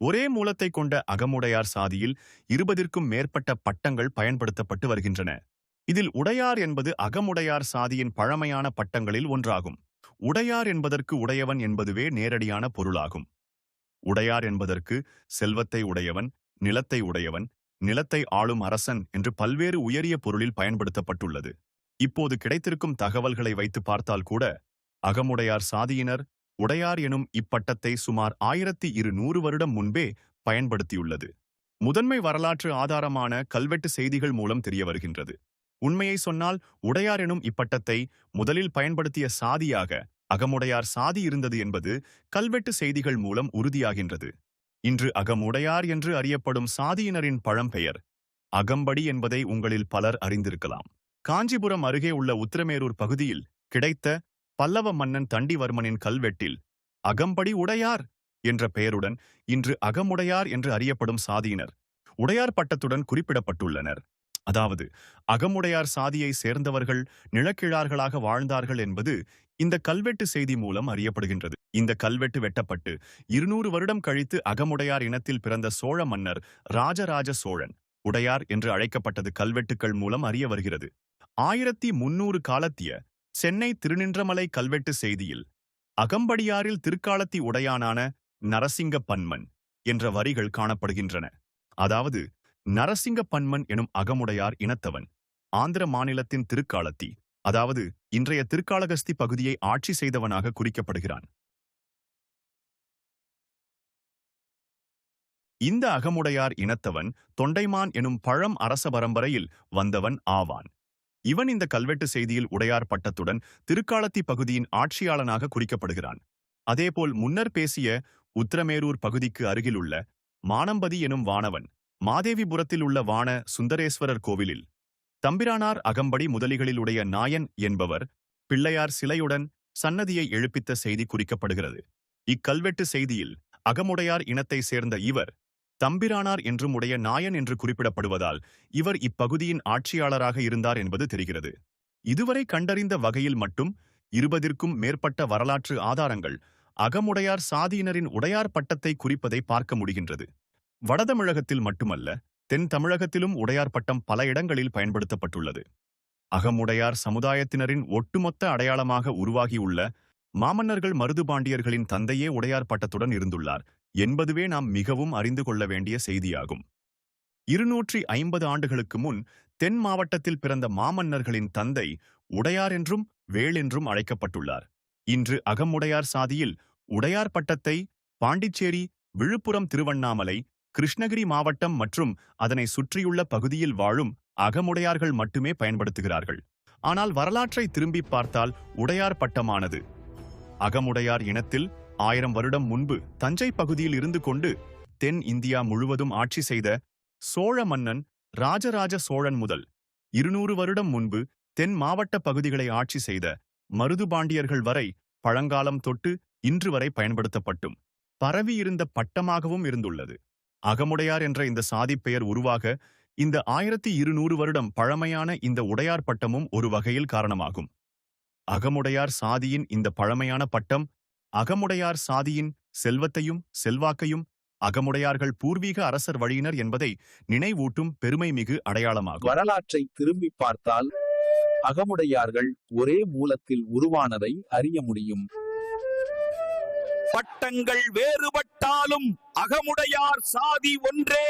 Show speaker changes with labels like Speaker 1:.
Speaker 1: ஒரே மூலத்தை கொண்ட அகமுடையார் சாதியில் இருபதிற்கும் மேற்பட்ட பட்டங்கள் பயன்படுத்தப்பட்டு வருகின்றன. இதில் உடையார் என்பது அகமுடையார் சாதியின் பழமையான பட்டங்களில் ஒன்றாகும். உடையார் என்பதற்கு உடையவன் என்பதுவே நேரடியான பொருளாகும். உடையார் என்பதற்கு செல்வத்தை உடையவன் நிலத்தை உடையவன் நிலத்தை ஆளும் அரசன் என்று பல்வேறு உயரிய பொருளில் பயன்படுத்தப்பட்டுள்ளது. இப்போது கிடைத்திருக்கும் தகவல்களை வைத்து பார்த்தால் கூட அகமுடையார் சாதியினர் உடையார் எனும் இப்பட்டத்தை சுமார் ஆயிரத்தி இருநூறு வருடம் முன்பே பயன்படுத்தியுள்ளது. முதன்மை வரலாற்று ஆதாரமான கல்வெட்டு செய்திகள் மூலம் தெரிய வருகின்றது. உண்மையை சொன்னால் உடையார் எனும் இப்பட்டத்தை முதலில் பயன்படுத்திய சாதியாக அகமுடையார் சாதி இருந்தது என்பது கல்வெட்டு செய்திகள் மூலம் உறுதியாகின்றது. இன்று அகமுடையார் என்று அறியப்படும் சாதியினரின் பழம்பெயர் அகம்படி என்பதை உங்களில் பலர் அறிந்திருக்கலாம். காஞ்சிபுரம் அருகே உள்ள உத்திரமேரூர் பகுதியில் கிடைத்த பல்லவ மன்னன் தண்டிவர்மனின் கல்வெட்டில் அகம்படி உடையார் என்ற பெயருடன் இன்று அகமுடையார் என்று அறியப்படும் சாதியினர் உடையார் பட்டத்துடன் குறிப்பிடப்பட்டுள்ளனர். அதாவது அகமுடையார் சாதியை சேர்ந்தவர்கள் நிலக்கிழார்களாக வாழ்ந்தார்கள் என்பது இந்த கல்வெட்டு செய்தி மூலம் அறியப்படுகின்றது. இந்த கல்வெட்டு வெட்டப்பட்டு இருநூறு வருடம் கழித்து அகமுடையார் இனத்தில் பிறந்த சோழ மன்னர் ராஜராஜ சோழன் உடையார் என்று அழைக்கப்பட்டது கல்வெட்டுக்கள் மூலம் அறிய வருகிறது. ஆயிரத்தி முன்னூறு காலத்திய சென்னை திருநின்றமலை கல்வெட்டு செய்தியில் அகம்படியாரில் திருக்காலத்தி உடையானான நரசிங்க பன்மன் என்ற வரிகள் காணப்படுகின்றன. அதாவது நரசிங்க பன்மன் எனும் அகமுடையார் இனத்தவன் ஆந்திர மாநிலத்தின் திருக்காலத்தி அதாவது இன்றைய திருக்காலகஸ்தி பகுதியை ஆட்சி செய்தவனாக குறிக்கப்படுகிறான். இந்த அகமுடையார் இனத்தவன் தொண்டைமான் எனும் பழம் அரச பரம்பரையில் வந்தவன் ஆவான். இவன் இந்த கல்வெட்டு செய்தியில் உடையார் பட்டத்துடன் திருக்காலத்தி பகுதியின் ஆட்சியாளனாக குறிக்கப்படுகிறான். அதேபோல் முன்னர் பேசிய உத்திரமேரூர் பகுதிக்கு அருகிலுள்ள மானம்பதி எனும் வானவன் மாதேவிபுரத்தில் உள்ள வான சுந்தரேஸ்வரர் கோவிலில் தம்பிரானார் அகம்படி முதலிகளிலுடைய நாயன் என்பவர் பிள்ளையார் சிலையுடன் சன்னதியை எழுப்பித்த செய்தி குறிக்கப்படுகிறது. இக்கல்வெட்டு செய்தியில் அகமுடையார் இனத்தை சேர்ந்த இவர் தம்பிரானார் என்றும் உடைய நாயன் என்று குறிப்பிடப்படுவதால் இவர் இப்பகுதியின் ஆட்சியாளராக இருந்தார் என்பது தெரிகிறது. இதுவரை கண்டறிந்த வகையில் மட்டும் இருபதிற்கும் மேற்பட்ட வரலாற்று ஆதாரங்கள் அகமுடையார் சாதியினரின் உடையார் பட்டத்தை குறிப்பதை பார்க்க முடிகின்றது. வடதமிழகத்தில் மட்டுமல்ல தென் தமிழகத்திலும் உடையார் பட்டம் பல இடங்களில் பயன்படுத்தப்பட்டுள்ளது. அகமுடையார் சமுதாயத்தினரின் ஒட்டுமொத்த அடையாளமாக உருவாகியுள்ள மாமன்னர்கள் மருதுபாண்டியர்களின் தந்தையே உடையார் பட்டத்துடன் இருந்துள்ளார். என்பதுவே நாம் மிகவும் அறிந்து கொள்ள வேண்டிய செய்தியாகும். இருநூற்றி ஐம்பது ஆண்டுகளுக்கு முன் தென் மாவட்டத்தில் பிறந்த மாமன்னர்களின் தந்தை உடையார் என்றும் வேள் என்றும் அழைக்கப்பட்டுள்ளார். இன்று அகமுடையார் சாதியில் உடையார் பட்டத்தை பாண்டிச்சேரி விழுப்புரம் திருவண்ணாமலை கிருஷ்ணகிரி மாவட்டம் மற்றும் அதனை சுற்றியுள்ள பகுதியில் வாழும் அகமுடையார்கள் மட்டுமே பயன்படுத்துகிறார்கள். ஆனால் வரலாற்றை திரும்பி பார்த்தால் உடையார் பட்டமானது அகமுடையார் இனத்தில் ஆயிரம் வருடம் முன்பு தஞ்சை பகுதியில் இருந்து கொண்டு தென் இந்தியா முழுவதும் ஆட்சி செய்த சோழ மன்னன் ராஜராஜ சோழன் முதல் இருநூறு வருடம் முன்பு தென் மாவட்ட பகுதிகளை ஆட்சி செய்த மருதுபாண்டியர்கள் வரை பழங்காலம் தொட்டு இன்று வரை பயன்படுத்தப்பட்டும். பரவியிருந்த பட்டமாகவும் இருந்துள்ளது. அகமுடையார் என்ற இந்த சாதிப் பெயர் உருவாக இந்த ஆயிரத்தி இருநூறு வருடம் பழமையான இந்த உடையார் பட்டமும் ஒரு வகையில் காரணமாகும். அகமுடையார் சாதியின் இந்த பழமையான பட்டம் அகமுடையார் சாதியின் செல்வத்தையும் செல்வாக்கையும் அகமுடையார்கள் பூர்வீக அரசர் வழியினர் என்பதை நினைவூட்டும் பெருமை மிகு அடையாளமாகும்.
Speaker 2: வரலாற்றை திரும்பி பார்த்தால் அகமுடையார்கள் ஒரே மூலத்தில் உருவானதை அறிய முடியும். பட்டங்கள் வேறுபட்டாலும் அகமுடையார் சாதி ஒன்றே.